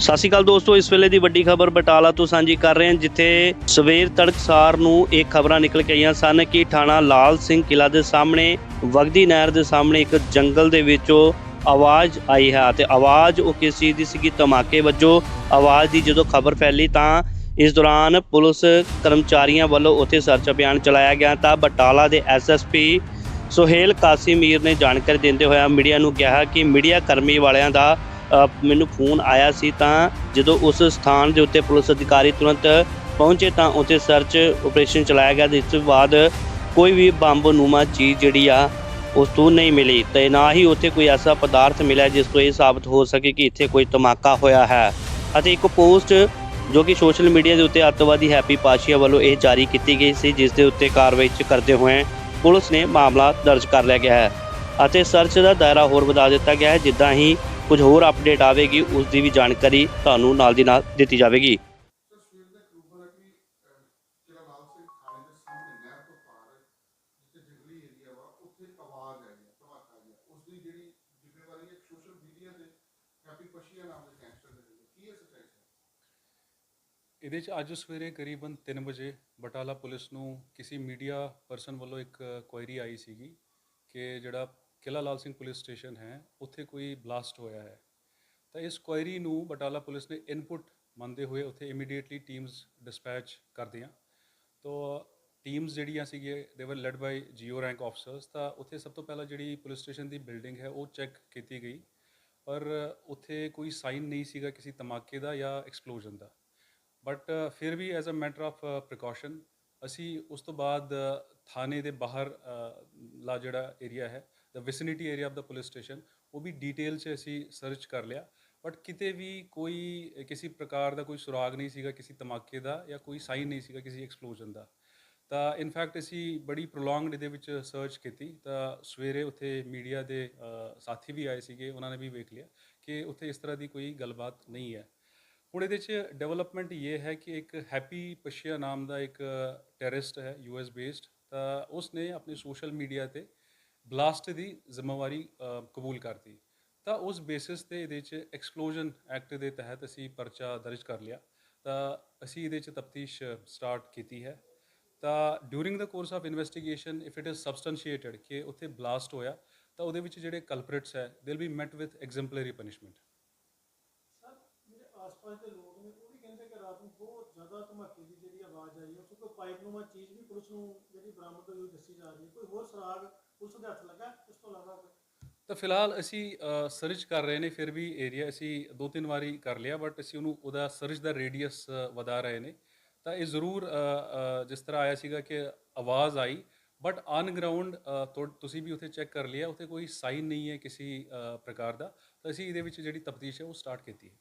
ਸਤਿ ਸ਼੍ਰੀ ਅਕਾਲ ਦੋਸਤੋ, ਇਸ ਵੇਲੇ ਦੀ ਵੱਡੀ ਖਬਰ ਬਟਾਲਾ ਤੋਂ ਸਾਂਝੀ ਕਰ ਰਹੇ ਹਾਂ, ਜਿੱਥੇ ਸਵੇਰ ਤੜਕਸਾਰ ਨੂੰ ਇਹ ਖਬਰਾਂ ਨਿਕਲ ਕੇ ਆਈਆਂ ਸਨ ਕਿ ਥਾਣਾ ਲਾਲ ਸਿੰਘ ਕਿਲਾ ਦੇ ਸਾਹਮਣੇ, ਵਗਦੀ ਨਹਿਰ ਦੇ ਸਾਹਮਣੇ ਇੱਕ ਜੰਗਲ ਦੇ ਵਿੱਚੋਂ ਆਵਾਜ਼ ਆਈ ਹੈ ਤੇ ਆਵਾਜ਼ ਉਹ ਕਿਸ ਚੀਜ਼ ਦੀ ਸੀਗੀ? ਧਮਾਕੇ ਵਜੋਂ ਆਵਾਜ਼ ਦੀ ਜਦੋਂ ਖਬਰ ਫੈਲੀ ਤਾਂ ਇਸ ਦੌਰਾਨ ਪੁਲਿਸ ਕਰਮਚਾਰੀਆਂ ਵੱਲੋਂ ਉੱਥੇ ਸਰਚ ਅਭਿਆਨ ਚਲਾਇਆ ਗਿਆ ਤਾਂ ਬਟਾਲਾ ਦੇ ਐਸਐਸਪੀ ਸੁਹੇਲ ਕਾਸੀਮੀਰ ਨੇ ਜਾਣਕਾਰੀ ਦਿੰਦੇ ਹੋਇਆ ਮੀਡੀਆ ਨੂੰ ਕਿਹਾ ਕਿ ਮੀਡੀਆ ਕਰਮੀ ਵਾਲਿਆਂ ਦਾ ਮੈਨੂੰ ਫੋਨ ਆਇਆ ਸੀ ਤਾਂ ਜਦੋਂ ਉਸ ਸਥਾਨ ਦੇ ਉੱਤੇ ਪੁਲਿਸ ਅਧਿਕਾਰੀ ਤੁਰੰਤ ਪਹੁੰਚੇ ਤਾਂ ਉੱਥੇ ਸਰਚ ਆਪਰੇਸ਼ਨ ਚਲਾਇਆ ਗਿਆ, ਜਿਸ ਤੋਂ ਬਾਅਦ ਕੋਈ ਵੀ ਬੰਬ ਨੂਮਾ ਚੀਜ਼ ਜਿਹੜੀ ਆ, ਉਸ ਤੋਂ ਨਹੀਂ ਮਿਲੀ ਤੇ ਨਾ ਹੀ ਉੱਥੇ ਕੋਈ ਐਸਾ ਪਦਾਰਥ ਮਿਲਿਆ ਜਿਸ ਤੋਂ ਇਹ ਸਾਬਤ ਹੋ ਸਕੇ ਕਿ ਇੱਥੇ ਕੋਈ ਧਮਾਕਾ ਹੋਇਆ ਹੈ। ਅਤੇ ਇੱਕ ਪੋਸਟ ਜੋ ਕਿ ਸੋਸ਼ਲ ਮੀਡੀਆ ਦੇ ਉੱਤੇ ਅੱਤਵਾਦੀ ਹੈਪੀ ਪਾਸ਼ੀਆ ਵੱਲੋਂ ਇਹ ਜਾਰੀ ਕੀਤੀ ਗਈ ਸੀ, ਜਿਸ ਦੇ ਉੱਤੇ ਕਾਰਵਾਈ ਕਰਦੇ ਹੋਏ ਪੁਲਿਸ ਨੇ ਮਾਮਲਾ ਦਰਜ ਕਰ ਲਿਆ ਗਿਆ ਹੈ। ਅਤੇ ਸਰਚ ਦਾ ਦਾਇਰਾ ਹੋਰ ਵਧਾ ਦਿੱਤਾ ਗਿਆ ਹੈ, ਜਿੱਦਾਂ ਹੀ ਕੁਝ ਹੋਰ ਅਪਡੇਟ ਆਵੇਗੀ, ਉਸ ਦੀ ਵੀ ਜਾਣਕਾਰੀ ਤੁਹਾਨੂੰ ਨਾਲ ਦੀ ਨਾਲ ਦਿੱਤੀ ਜਾਵੇਗੀ। ਇਹਦੇ 'ਚ ਅੱਜ ਸਵੇਰੇ ਕਰੀਬਨ 3 ਵਜੇ ਬਟਾਲਾ ਪੁਲਿਸ ਨੂੰ ਕਿਸੇ ਮੀਡੀਆ ਪਰਸਨ ਵੱਲੋਂ ਇੱਕ ਕੁਐਰੀ ਆਈ ਸੀਗੀ ਕਿ ਜਿਹੜਾ ਕਿਲਾ ਲਾਲ ਸਿੰਘ ਪੁਲਿਸ ਸਟੇਸ਼ਨ ਹੈ, ਉੱਥੇ ਕੋਈ ਬਲਾਸਟ ਹੋਇਆ ਹੈ। ਤਾਂ ਇਸ ਕੁਐਰੀ ਨੂੰ ਬਟਾਲਾ ਪੁਲਿਸ ਨੇ ਇਨਪੁਟ ਮੰਨਦੇ ਹੋਏ ਉੱਥੇ ਇਮੀਡੀਏਟਲੀ ਟੀਮਸ ਡਿਸਪੈਚ ਕਰਦੀਆਂ ਤਾਂ ਟੀਮਸ ਜਿਹੜੀਆਂ ਸੀਗੇ ਦੇ were led by GO rank officers ਤਾਂ ਉੱਥੇ ਸਭ ਤੋਂ ਪਹਿਲਾਂ ਜਿਹੜੀ ਪੁਲਿਸ ਸਟੇਸ਼ਨ ਦੀ ਬਿਲਡਿੰਗ ਹੈ, ਉਹ ਚੈੱਕ ਕੀਤੀ ਗਈ। ਪਰ ਉੱਥੇ ਕੋਈ ਸਾਈਨ ਨਹੀਂ ਸੀਗਾ ਕਿਸੇ ਧਮਾਕੇ ਦਾ ਜਾਂ ਐਕਸਪਲੋਜਨ ਦਾ। ਬਟ ਫਿਰ ਵੀ as a matter of precaution ਅਸੀਂ ਉਸ ਤੋਂ ਬਾਅਦ ਥਾਣੇ ਦੇ ਬਾਹਰ ਲਾ ਜਿਹੜਾ ਏਰੀਆ ਹੈ the vicinity area of the police station ਉਹ ਵੀ ਡਿਟੇਲ 'ਚ ਅਸੀਂ ਸਰਚ ਕਰ ਲਿਆ ਬਟ ਕਿਤੇ ਵੀ ਕੋਈ ਕਿਸੇ ਪ੍ਰਕਾਰ ਦਾ ਕੋਈ ਸੁਰਾਗ ਨਹੀਂ ਸੀਗਾ ਕਿਸੇ ਧਮਾਕੇ ਦਾ ਜਾਂ ਕੋਈ ਸਾਈਨ ਨਹੀਂ ਸੀਗਾ ਕਿਸੇ ਐਕਸਪਲੋਜਨ ਦਾ ਤਾਂ ਇਨਫੈਕਟ ਅਸੀਂ ਬੜੀ ਪ੍ਰੋਲੋਂਗਡ ਇਹਦੇ ਵਿੱਚ ਸਰਚ ਕੀਤੀ ਤਾਂ ਸਵੇਰੇ ਉੱਥੇ ਮੀਡੀਆ ਦੇ ਸਾਥੀ ਵੀ ਆਏ ਸੀਗੇ ਉਹਨਾਂ ਨੇ ਵੀ ਵੇਖ ਲਿਆ ਕਿ ਉੱਥੇ ਇਸ ਤਰ੍ਹਾਂ ਦੀ ਕੋਈ ਗੱਲਬਾਤ ਨਹੀਂ ਹੈ ਹੁਣ ਇਹਦੇ 'ਚ ਡਿਵੈਲਪਮੈਂਟ ਇਹ ਹੈ ਕਿ ਇੱਕ ਹੈਪੀ ਪਸ਼ੀਆ ਨਾਮ ਦਾ ਇੱਕ ਟੈਰਰਿਸਟ ਹੈ ਯੂਐਸ ਬੇਸਡ ਤਾਂ ਉਸਨੇ ਆਪਣੇ ਸੋਸ਼ਲ ਮੀਡੀਆ ਤੇ ਬਲਾਸਟ ਦੀ ਜ਼ਿੰਮੇਵਾਰੀ ਕਬੂਲ ਕਰਤੀ। ਤਾਂ ਉਸ ਬੇਸਿਸ ਤੇ ਇਹਦੇ 'ਚ ਐਕਸਪਲੋਜਨ ਐਕਟ ਦੇ ਤਹਿਤ ਅਸੀਂ ਪਰਚਾ ਦਰਜ ਕਰ ਲਿਆ। ਤਾਂ ਅਸੀਂ ਇਹਦੇ 'ਚ ਤਫਤੀਸ਼ ਸਟਾਰਟ ਕੀਤੀ ਹੈ। ਤਾਂ during the course of investigation if it is substantiated ਕਿ ਉੱਥੇ ਬਲਾਸਟ ਹੋਇਆ, ਤਾਂ ਉਹਦੇ ਵਿੱਚ ਜਿਹੜੇ ਕਲਪ੍ਰਿਟਸ ਹੈ they will be met with exemplary punishment sir ਜਿਹੜੇ ਆਸ-ਪਾਸ ਦੇ ਲੋਕ ਨੇ, ਉਹ ਵੀ ਕਹਿੰਦੇ ਕਿ ਰਾਤ ਨੂੰ ਬਹੁਤ ਜ਼ਿਆਦਾ ਧਮਾਕੇ ਦੀ ਜਿਹੜੀ ਆਵਾਜ਼ ਆਈ ਹੈ ਕੋਈ ਪਾਈਪਨੁਮਾ ਚੀਜ਼ ਵੀ ਪੁਲਿਸ ਨੂੰ ਜਿਹੜੀ ਬਰਾਮਦ ਹੋਈ ਦੱਸੀ ਜਾ ਰਹੀ ਹੈ। ਕੋਈ ਹੋਰ ਸੁਰਾਗ ਪੁਲਿਸ ਦੇ ਹੱਥ ਲੱਗਾ, ਇਸ ਤੋਂ ਇਲਾਵਾ ਤਾਂ ਫਿਲਹਾਲ ਅਸੀਂ ਸਰਚ ਕਰ ਰਹੇ ਨੇ, ਫਿਰ ਵੀ ਏਰੀਆ ਅਸੀਂ ਦੋ ਤਿੰਨ ਵਾਰੀ ਕਰ ਲਿਆ ਬਟ ਅਸੀਂ ਉਹਨੂੰ, ਉਹਦਾ ਸਰਚ ਦਾ ਰੇਡੀਅਸ ਵਧਾ ਰਹੇ ਨੇ। ਤਾਂ ਇਹ ਜ਼ਰੂਰ ਜਿਸ ਤਰ੍ਹਾਂ ਆਇਆ ਸੀਗਾ ਕਿ ਆਵਾਜ਼ ਆਈ ਬਟ ਔਨ ਗਰਾਊਂਡ ਤੁਸੀਂ ਵੀ ਉੱਥੇ ਚੈੱਕ ਕਰ ਲਿਆ, ਉੱਥੇ ਕੋਈ ਸਾਈਨ ਨਹੀਂ ਹੈ ਕਿਸੇ ਪ੍ਰਕਾਰ ਦਾ। ਤਾਂ ਅਸੀਂ ਇਹਦੇ ਵਿੱਚ ਜਿਹੜੀ ਤਫਤੀਸ਼ ਹੈ, ਉਹ ਸਟਾਰਟ ਕੀਤੀ ਹੈ।